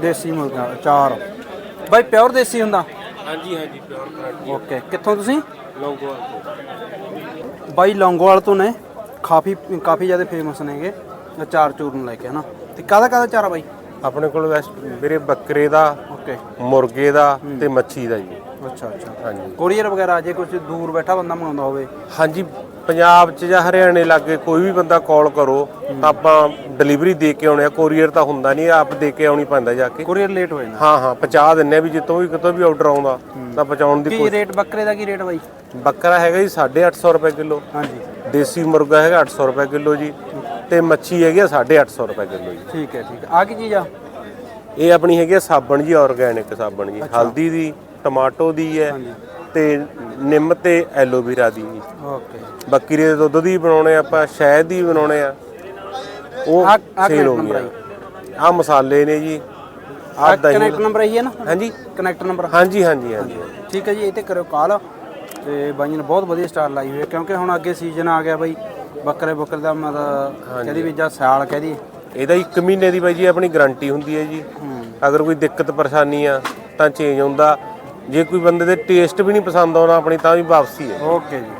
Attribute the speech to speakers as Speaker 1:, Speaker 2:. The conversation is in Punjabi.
Speaker 1: ਦੇਸੀ ਮੁਰਗਾ ਚਾਰ। ਬਾਈ ਪਿਓਰ ਦੇਸੀ ਹੁੰਦਾ?
Speaker 2: ਹਾਂਜੀ ਹਾਂਜੀ ਪਿਓਰ ਕਰਾਟੀ
Speaker 1: ਓਕੇ ਕਿੱਥੋਂ ਤੁਸੀਂ?
Speaker 2: ਲੌਂਗੋਵਾਲ ਤੋਂ।
Speaker 1: ਬਾਈ ਲੌਂਗੋਵਾਲ ਤੋਂ ਨੇ। ਕਾਫੀ ਕਾਫੀ ਜ਼ਿਆਦਾ ਫੇਮਸ ਨੇਗੇ। ਚਾਰ ਚੂਰ ਨੂੰ ਲੈ ਕੇ ਹਨਾ? ਤੇ ਕਾਹਦਾ ਕਾਹਦਾ ਚਾਰ ਬਾਈ?
Speaker 2: ਆਪਣੇ ਕੋਲ ਵੈਸ ਵੀਰੇ ਬੱਕਰੇ ਦਾ
Speaker 1: ਓਕੇ।
Speaker 2: ਮੁਰਗੇ ਦਾ ਤੇ ਮੱਛੀ ਦਾ ਜੀ।
Speaker 1: ਅੱਛਾ ਅੱਛਾ।
Speaker 2: ਹਾਂਜੀ।
Speaker 1: ਕੋਰੀਅਰ ਵਗੈਰਾ ਜੇ ਕੁਝ ਦੂਰ ਬੈਠਾ ਬੰਦਾ ਮੰਗਾਉਂਦਾ ਹੋਵੇ।
Speaker 2: ਹਾਂਜੀ ਪੰਜਾਬ 'ਚ ਜਾਂ ਹਰਿਆਣੇ ਲਾਗੇ ਕੋਈ ਵੀ ਬੰਦਾ ਕਾਲ ਕਰੋ ਤਾਂ ਆਪਾਂ ਡਿਲੀਵਰੀ ਦੇ ਕੇ ਆਉਣੇ ਆ ਕੋਰੀਅਰ ਤਾਂ ਹੁੰਦਾ ਨਹੀਂ ਆਪ ਦੇ ਕੇ ਆਉਣੀ ਪੈਂਦਾ ਜਾ ਕੇ।
Speaker 1: ਕੋਰੀਅਰ ਲੇਟ ਹੋ ਜਾਂਦਾ।
Speaker 2: ਹਾਂ ਹਾਂ ਪਹੁੰਚਾ ਦਿੰਨੇ ਆ ਵੀ ਜਿੱਤੋਂ ਵੀ ਕਿਤੋਂ ਵੀ ਆਰਡਰ ਆਉਂਦਾ ਤਾਂ ਪਹੁੰਚਾਉਣ ਦੀ
Speaker 1: ਕੀ ਰੇਟ ਬੱਕਰੇ ਦਾ ਕੀ ਰੇਟ ਬਾਈ?
Speaker 2: ਬੱਕਰਾ ਹੈਗਾ ਜੀ 850 ਰੁਪਏ ਕਿਲੋ।
Speaker 1: ਹਾਂਜੀ।
Speaker 2: ਦੇਸੀ ਮੁਰਗਾ ਹੈਗਾ 800 ਰੁਪਏ ਕਿਲੋ ਜੀ ਤੇ ਮੱਛੀ ਹੈਗੀ ਆ 850 ਰੁਪਏ ਕਿਲੋ ਜੀ।
Speaker 1: ਠੀਕ ਹੈ ਠੀਕ ਹੈ। ਆ ਕੀ ਚੀਜ਼ ਆ?
Speaker 2: ਇਹ ਆਪਣੀ ਹੈਗੀ ਆ ਸਾਬਣ ਜੀ ਆਰਗੈਨਿਕ ਸਾਬਣ ਜੀ। ਹਲਦੀ ਦੀ ਟਮਾਟੋ ਦੀ ਹੈ ਤੇ ਨਿੰਮ ਤੇ ਐਲੋਵੇਰਾ ਦੀ ਜੀ
Speaker 1: ਓਕੇ।
Speaker 2: ਬੱਕਰੀ ਦੇ ਦੁੱਧ ਦੀ ਬਣਾਉਣੇ ਆਪਾਂ ਸ਼ਹਿਦ ਦੀ ਬਣਾਉਣੇ ਆ। ਉਹ ਸੇਲ ਹੋ ਗਿਆ ਆ। ਮਸਾਲੇ ਨੇ ਜੀ। ਆ ਦਹੀਂ
Speaker 1: ਕਨੈਕਟ ਨੰਬਰ ਇਹੀ ਹੈ ਨਾ?
Speaker 2: ਹਾਂਜੀ।
Speaker 1: ਕਨੈਕਟ ਨੰਬਰ
Speaker 2: ਹਾਂਜੀ ਹਾਂਜੀ ਹਾਂਜੀ।
Speaker 1: ਠੀਕ ਹੈ ਜੀ ਇਹ ਤੇ ਕਰਿਓ ਕਾਲ। ਤੇ ਬਾਈ ਨੇ ਬਹੁਤ ਵਧੀਆ ਸਟਾਰ ਲਾਈ ਹੋਈ ਹੈ ਕਿਉਂਕਿ ਹੁਣ ਅੱਗੇ ਸੀਜ਼ਨ ਆ ਗਿਆ ਬਾਈ ਬੱਕਰੇ ਬੱਕਰੇ ਦਾ ਮਤਲਬ ਕਹਦੀ ਵੀ ਜਾਂ ਸਿਆਲ ਕਹਦੀ
Speaker 2: ਇਹਦਾ 1 ਮਹੀਨੇ ਦੀ ਬਾਈ ਜੀ ਆਪਣੀ ਗਾਰੰਟੀ ਹੁੰਦੀ ਹੈ ਜੀ। ਅਗਰ ਕੋਈ ਦਿੱਕਤ ਪਰੇਸ਼ਾਨੀ ਆ ਤਾਂ ਚੇਂਜ ਹੁੰਦਾ। ਜੇ ਕੋਈ ਬੰਦੇ ਦੇ ਟੇਸਟ ਵੀ ਨਹੀਂ ਪਸੰਦ ਆਉਣਾ ਆਪਣੀ, ਤਾਂ ਵੀ ਵਾਪਸੀ ਹੈ।
Speaker 1: ਓਕੇ ਜੀ।